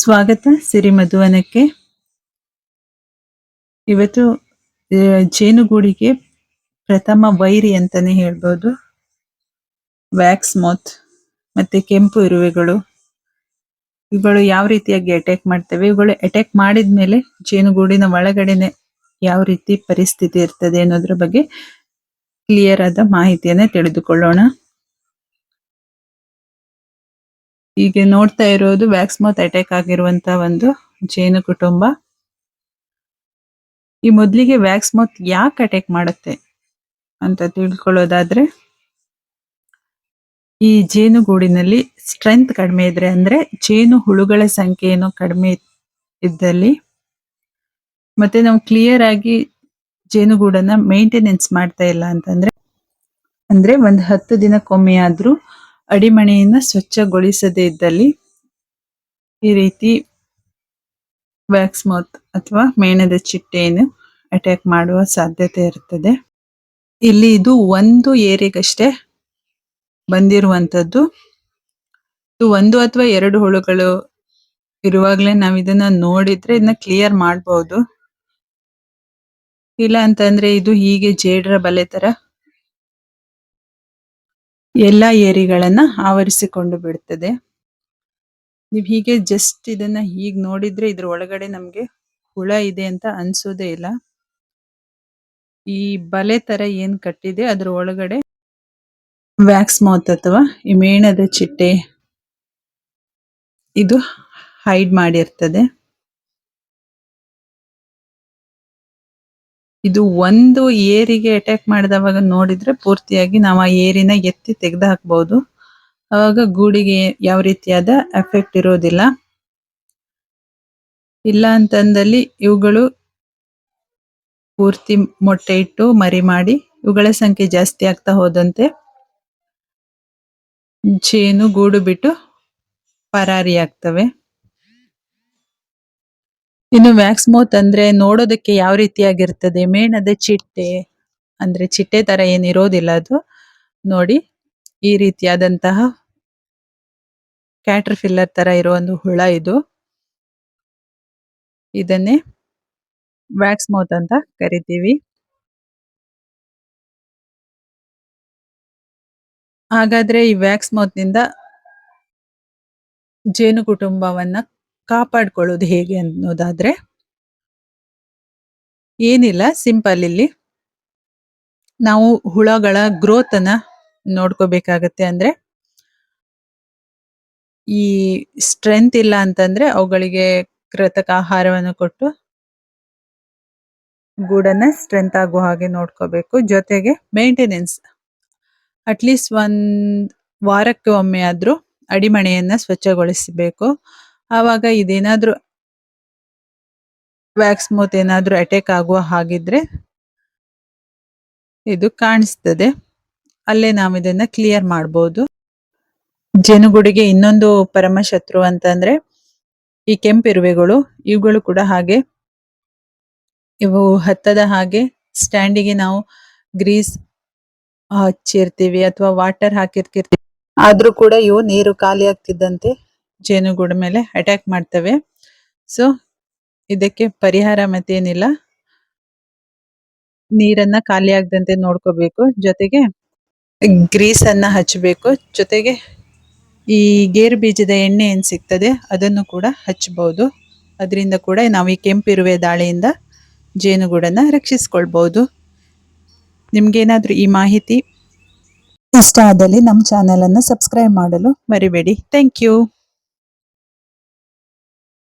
ಸ್ವಾಗತ ಸಿರಿ ಮಧುವನಕ್ಕೆ. ಇವತ್ತು ಜೇನುಗೂಡಿಗೆ ಪ್ರಥಮ ವೈರಿ ಅಂತಾನೆ ಹೇಳ್ಬೋದು. ವ್ಯಾಕ್ಸ್ ಮಾತ್, ಮತ್ತೆ ಕೆಂಪು ಇರುವೆಗಳು. ಇವುಗಳು ಯಾವ ರೀತಿಯಾಗಿ ಅಟ್ಯಾಕ್ ಮಾಡ್ತವೆ? ಇವುಗಳು ಅಟ್ಯಾಕ್ ಮಾಡಿದ ಮೇಲೆ ಜೇನುಗೂಡಿನ ಒಳಗಡೆನೆ ಯಾವ ರೀತಿ ಪರಿಸ್ಥಿತಿ ಇರ್ತದೆ ಅನ್ನೋದ್ರ ಬಗ್ಗೆ ಕ್ಲಿಯರ್ ಆದ ಮಾಹಿತಿಯನ್ನ ತಿಳಿದುಕೊಳ್ಳೋಣ. ಈಗ ನೋಡ್ತಾ ಇರೋದು ವ್ಯಾಕ್ಸ್ ಮೌತ್ ಅಟ್ಯಾಕ್ ಆಗಿರುವಂತ ಒಂದು ಜೇನು ಕುಟುಂಬ. ಈ ಮೊದಲಿಗೆ ವ್ಯಾಕ್ಸ್ ಮೌತ್ ಯಾಕೆ ಅಟ್ಯಾಕ್ ಮಾಡುತ್ತೆ ಅಂತ ತಿಳ್ಕೊಳ್ಳೋದಾದ್ರೆ, ಈ ಜೇನುಗೂಡಿನಲ್ಲಿ ಸ್ಟ್ರೆಂತ್ ಕಡಿಮೆ ಇದ್ರೆ ಅಂದ್ರೆ ಜೇನು ಹುಳುಗಳ ಸಂಖ್ಯೆ ಏನೋ ಕಡಿಮೆ ಇದ್ದಲ್ಲಿ, ಮತ್ತೆ ನಾವು ಕ್ಲಿಯರ್ ಆಗಿ ಜೇನುಗೂಡನ್ನ ಮೇಂಟೆನೆನ್ಸ್ ಮಾಡ್ತಾ ಇಲ್ಲ ಅಂತಂದ್ರೆ, ಅಂದ್ರೆ ಒಂದ್ ಹತ್ತು ದಿನಕ್ಕೊಮ್ಮೆ ಆದ್ರೂ ಅಡಿಮಣೆಯನ್ನ ಸ್ವಚ್ಛಗೊಳಿಸದೇ ಇದ್ದಲ್ಲಿ ಈ ರೀತಿ ವ್ಯಾಕ್ಸ್ ಮೌತ್ ಅಥವಾ ಮೇಣದ ಚಿಟ್ಟೆಯನ್ನು ಅಟ್ಯಾಕ್ ಮಾಡುವ ಸಾಧ್ಯತೆ ಇರುತ್ತದೆ ಇಲ್ಲಿ ಇದು ಒಂದು ಏರಿಗಷ್ಟೇ ಬಂದಿರುವಂತದ್ದು ಇದು ಒಂದು ಅಥವಾ ಎರಡು ಹುಳುಗಳು ಇರುವಾಗಲೇ ನಾವು ಇದನ್ನ ನೋಡಿದ್ರೆ ಇದನ್ನ ಕ್ಲಿಯರ್ ಮಾಡಬಹುದು ಇಲ್ಲ ಅಂತಂದ್ರೆ ಇದು ಹೀಗೆ ಜೇಡರ ಬಲೆ ತರ ಎಲ್ಲಾ ಏರಿಗಳನ್ನ ಆವರಿಸಿಕೊಂಡು ಬಿಡ್ತದೆ. ನೀವು ಹೀಗೆ ಜಸ್ಟ್ ಇದನ್ನ ಹೀಗ್ ನೋಡಿದ್ರೆ ಇದ್ರ ಒಳಗಡೆ ನಮ್ಗೆ ಹುಳ ಇದೆ ಅಂತ ಅನ್ಸೋದೇ ಇಲ್ಲ. ಈ ಬಲೆ ತರ ಏನ್ ಕಟ್ಟಿದೆ ಅದ್ರ ಒಳಗಡೆ ವ್ಯಾಕ್ಸ್ ಮೌತ್ ಅಥವಾ ಈ ಮೇಣದ ಚಿಟ್ಟೆ ಇದು ಹೈಡ್ ಮಾಡಿರ್ತದೆ. ಇದು ಒಂದು ಏರಿಗೆ ಅಟ್ಯಾಕ್ ಮಾಡಿದವಾಗ ನೋಡಿದ್ರೆ ಪೂರ್ತಿಯಾಗಿ ನಾವು ಆ ಏರಿನ ಎತ್ತಿ ತೆಗೆದು ಹಾಕ್ಬಹುದು ಅವಾಗ ಗೂಡಿಗೆ ಯಾವ ರೀತಿಯಾದ ಎಫೆಕ್ಟ್ ಇರೋದಿಲ್ಲ. ಇಲ್ಲ ಅಂತಂದಲ್ಲಿ ಇವುಗಳು ಪೂರ್ತಿ ಮೊಟ್ಟೆ ಇಟ್ಟು ಮರಿ ಮಾಡಿ ಇವುಗಳ ಸಂಖ್ಯೆ ಜಾಸ್ತಿ ಆಗ್ತಾ ಹೋದಂತೆ ಜೇನು ಗೂಡು ಬಿಟ್ಟು ಪರಾರಿ ಆಗ್ತವೆ. ಇನ್ನು ವ್ಯಾಕ್ಸ್ ಮೌತ್ ಅಂದ್ರೆ ನೋಡೋದಕ್ಕೆ ಯಾವ ರೀತಿಯಾಗಿರ್ತದೆ? ಮೇಣದ ಚಿಟ್ಟೆ ಅಂದ್ರೆ ಚಿಟ್ಟೆ ತರ ಏನಿರೋದಿಲ್ಲ ಅದು. ನೋಡಿ, ಈ ರೀತಿಯಾದಂತಹ ಕ್ಯಾಟರ್ ಫಿಲ್ಲರ್ ತರ ಇರೋ ಒಂದು ಹುಳ ಇದು. ಇದನ್ನೇ ವ್ಯಾಕ್ಸ್ ಮೌತ್ ಅಂತ ಕರಿತೀವಿ. ಹಾಗಾದ್ರೆ ಈ ವ್ಯಾಕ್ಸ್ ಮೌತ್ನಿಂದ ಜೇನು ಕುಟುಂಬವನ್ನ ಕಾಪಾಡ್ಕೊಳ್ಳೋದು ಹೇಗೆ ಅನ್ನೋದಾದ್ರೆ, ಏನಿಲ್ಲ ಸಿಂಪಲ್ ಇಲ್ಲಿ. ನಾವು ಹುಳಗಳ ಗ್ರೋತ್ ಅನ್ನ ನೋಡ್ಕೋಬೇಕಾಗತ್ತೆ ಅಂದ್ರೆ, ಈ ಸ್ಟ್ರೆಂತ್ ಇಲ್ಲ ಅಂತಂದ್ರೆ ಅವುಗಳಿಗೆ ಕೃತಕ ಆಹಾರವನ್ನು ಕೊಟ್ಟು, ಗೂಡನ್ನ ಸ್ಟ್ರೆಂತ್ ಆಗೋ ಹಾಗೆ ನೋಡ್ಕೋಬೇಕು. ಜೊತೆಗೆ ಮೇಂಟೆನೆನ್ಸ್ ಅಟ್ಲೀಸ್ಟ್ ಒಂದ್ ವಾರಕ್ಕೆ ಒಮ್ಮೆ ಆದ್ರೂ ಅಡಿಮಣೆಯನ್ನ ಸ್ವಚ್ಛಗೊಳಿಸಬೇಕು. ಆವಾಗ ಇದೇನಾದ್ರೂ ವ್ಯಾಕ್ಸ್ ಮೂತ್ ಏನಾದ್ರೂ ಅಟ್ಯಾಕ್ ಆಗುವ ಹಾಗಿದ್ರೆ ಇದು ಕಾಣಿಸ್ತದೆ. ಅಲ್ಲೇ ನಾವು ಇದನ್ನ ಕ್ಲಿಯರ್ ಮಾಡಬಹುದು ಜೇನುಗೂಡಿಗೆ ಇನ್ನೊಂದು ಪರಮ ಶತ್ರು ಅಂತಂದ್ರೆ ಈ ಕೆಂಪಿರುವೆಗಳು ಇವುಗಳು ಕೂಡ ಹಾಗೆ. ಇವು ಹತ್ತದ ಹಾಗೆ ಸ್ಟ್ಯಾಂಡಿಗೆ ನಾವು ಗ್ರೀಸ್ ಹಚ್ಚಿರ್ತೀವಿ ಅಥವಾ ವಾಟರ್ ಹಾಕಿರ್ತಿರ್ತೀವಿ ಆದ್ರೂ ಕೂಡ ಇವು ನೀರು ಖಾಲಿ ಆಗ್ತಿದ್ದಂತೆ ಜೇನುಗೂಡು ಮೇಲೆ ಅಟ್ಯಾಕ್ ಮಾಡ್ತವೆ. ಸೊ ಇದಕ್ಕೆ ಪರಿಹಾರ ಮತ್ತೇನಿಲ್ಲ. ನೀರನ್ನ ಖಾಲಿ ಆಗದಂತೆ ನೋಡ್ಕೋಬೇಕು. ಜೊತೆಗೆ ಗ್ರೀಸ್ ಅನ್ನ ಹಚ್ಚಬೇಕು ಜೊತೆಗೆ ಈ ಗೇರು ಬೀಜದ ಎಣ್ಣೆ ಏನ್ ಸಿಗ್ತದೆ, ಅದನ್ನು ಕೂಡ ಹಚ್ಚಬಹುದು ಅದರಿಂದ ಕೂಡ ನಾವು ಈ ಕೆಂಪಿರುವೆ ದಾಳಿಯಿಂದ ಜೇನುಗೂಡನ್ನ ರಕ್ಷಿಸ್ಕೊಳ್ಬಹುದು ನಿಮ್ಗೇನಾದ್ರೂ ಈ ಮಾಹಿತಿ ಇಷ್ಟ ಆದಲ್ಲಿ ನಮ್ಮ ಚಾನೆಲ್ ಅನ್ನು ಸಬ್ಸ್ಕ್ರೈಬ್ ಮಾಡಲು ಮರಿಬೇಡಿ. Thank you